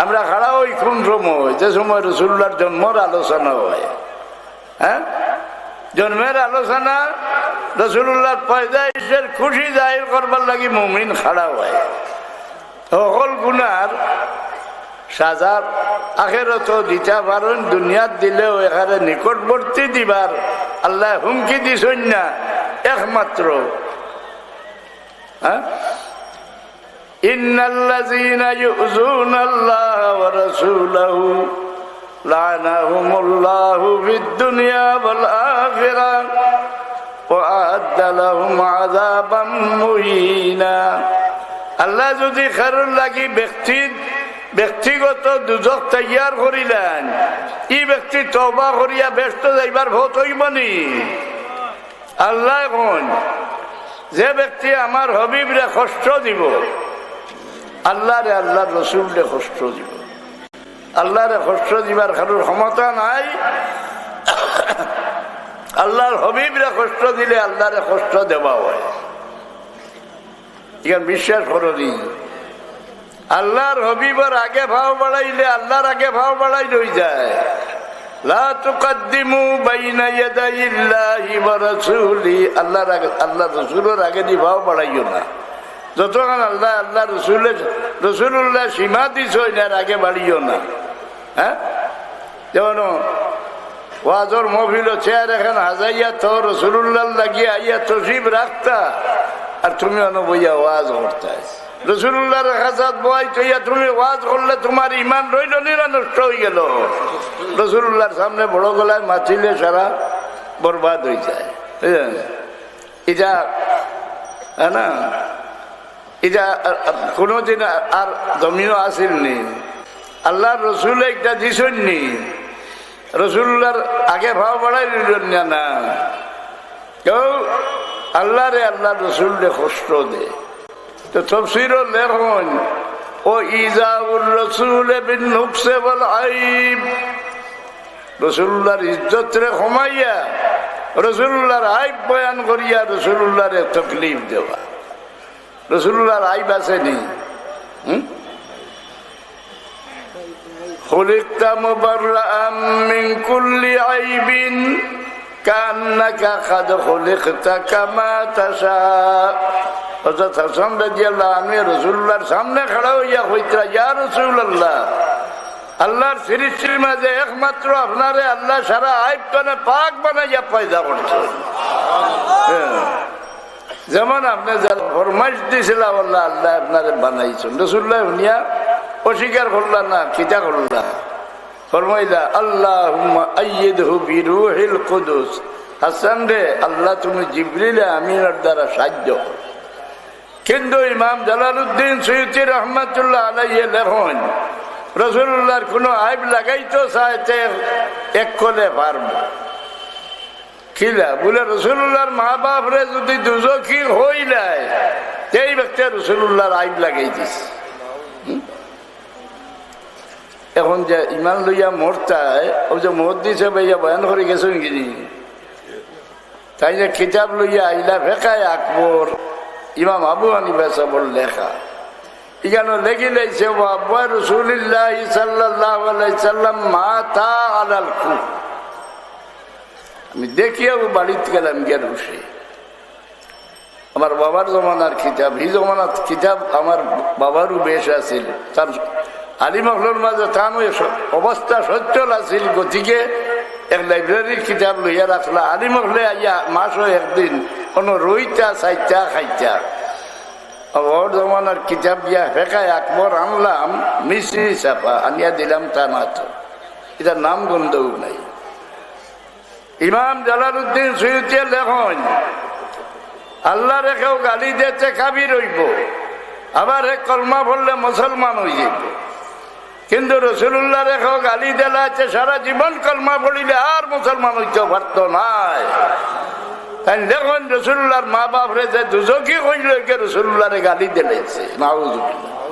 আমরা খাড়া ওই কোন সময় যে সময় রসুল্লার জন্মর আলোচনা হয় হ্যাঁ? জন্মের আলোচনা রসুল্লাহ পয়দাইশের খুশি জাহির করবার লাগি মুমিন খাড়া হয়। সকল গুণার সাজার আখেরত দিতে পারেন, দুনিয়াত দিলেও এখানে নিকটবর্তী দিবার আল্লাহ হুমকি দিছেন না, একমাত্র। হ্যাঁ? إن الذين يؤذون الله ورسوله لعنهم الله في الدنيا والآخرة وأعد لهم عذابا مهينا আল্লাহ যদি খারুর লাগি ব্যক্তির ব্যক্তিগত দুজক তৈয়ার করিলেন ই ব্যক্তি তবা করিয়া ব্যস্ত যাইবার ভোট হইবনি আল্লাহ কোন যে ব্যক্তি আমার হবিবরে কষ্ট দিব আল্লাহরে আল্লাহ রসুলরে কষ্ট দিব। আল্লাহরে কষ্ট দিবার কারোর ক্ষমতা নাই। আল্লাহর হবিবরে কষ্ট দিলে আল্লাহরে কষ্ট দেওয়া হয়। বিশ্বাস করি আল্লাহর হবিবর আগে ভাও বাড়াইলে আল্লাহর আগে ভাও বাড়াই রই যায়। রাসূলি। আগে আল্লাহ রাসূলের আগে দি ভাও বাড়াইও না। যতক্ষণ আল্লাহ আল্লাহ রসুলের রসুল্লাহ সীমা দিছ এর আগে বাড়িও না। হ্যাঁ? যেমন ওয়াজর মহিল চেয়ার এখন হাজাইয়া তো রসুল্লাহ লাগিয়ে আইয়া তসিব রাখতা। আর তুমি বইয়া ওয়াজ করতে রসুল্লাহর হাজাত বই তৈয়া তুমি ওয়াজ করলে তোমার ইমান রইল, নিরা নষ্ট হয়ে গেল। রসুল্লাহর সামনে বড় গলায় মাছিলে সারা বরবাদ হয়ে যায়। বুঝলেন? এটা হ্যাঁ না? এটা কোনোদিন আর জমিও আসেননি আল্লাহ রসুল একটা দিছেননি রসুল্লার আগে ভাব বাড়াই না কেউ আল্লাহ রে আল্লাহ রসুল রে কষ্ট দে। তো তফসির লেখন, ও ইজাউল রসুল রসুল্লার ইজ্জত রে কমাইয়া রসুল্লার আইব বয়ান করিয়া রসুল্লারে তকলিফ দেওয়া। রসুল্লাহর আইব বাসে নেই আল্লাহর সৃষ্টির মাঝে একমাত্র আপনারে আল্লাহ সারা আইব পাক বানাইয়া পয়দা করছে হ্যাঁ। যেমন আপনি ফরমাইশ দিয়েছিলাম আল্লাহ আল্লাহ আপনারে বানাইছেন। রসুল্লাহ শুনিয়া অস্বীকার করলা না খিতা করলা ফরমাইলা আল্লাহ বিরুহিল কুদুস। হাসান রে, আল্লাহ তুমি জিবরিলে আমিনার দ্বারা সাহায্য কিন্তু ইমাম জালালউদ্দিন সৈয়দি রহমতুল্লাহ আলাইয়ে লেখন রসুল্লাহর কোনো আইব লাগাইতো চাইতে এক কলে পারব। খিলা। বলে রসুল্লাহর মা বাপরে যদি দুজকি হই যায় সেই ব্যক্তি রসুল্লাহর আইব লাগাই দিস। এখন যে ইমান লইয়া মরতায়, ও যে মত দিছে ভাইয়া বয়ান করে গেছেন কিনি তাই যে কিতাব লইয়া আইলা ফেকায় আকবর, ইমাম আবু হানিফা সাবর লেখা। এখানে লেগে লাইছে আব্বা রসুলিল্লাহ সাল্লাহ সাল্লাম মা তা আলাল খুব আমি দেখিয়াও বাড়িতে গেলাম গিয়ে বসে। আমার বাবার জমানার কিতাব এই জমানার কিতাব আমার বাবারও বেশ আছিল। তার আলিমহলের মাঝে তার অবস্থা সচ্ছল আছিল, গতিকে এক লাইব্রেরির কিতাব লইয়া রাখলা। আলিমহলে আইয়া মাসও একদিন কোনো রইতা, চাইতা, খাইতা। ওর জমানার কিতাব দিয়া ফেকায় আকবর আনলাম মিশ্রি চাপা, আনিয়া দিলাম তা না তো এটার নাম গন্ধও নাই। ইমাম জালালউদ্দিন সৈয়দিয়া লেখন আল্লাহ রেখেও গালি দিতে কাবি রইব আবার এক কলমা পড়লে মুসলমান হয়ে যাব কিন্তু রসুল্লাহ রেখেও গালি দেলা আছে, সারা জীবন কলমা পড়িলে আর মুসলমান হইতে পারত নাই তাই দেখুন রসুল্লাহর মা বাপ রে যে দুজকি হইল রসুল্লাহরে গালি দিলাইছে নাউজুবিল্লাহ।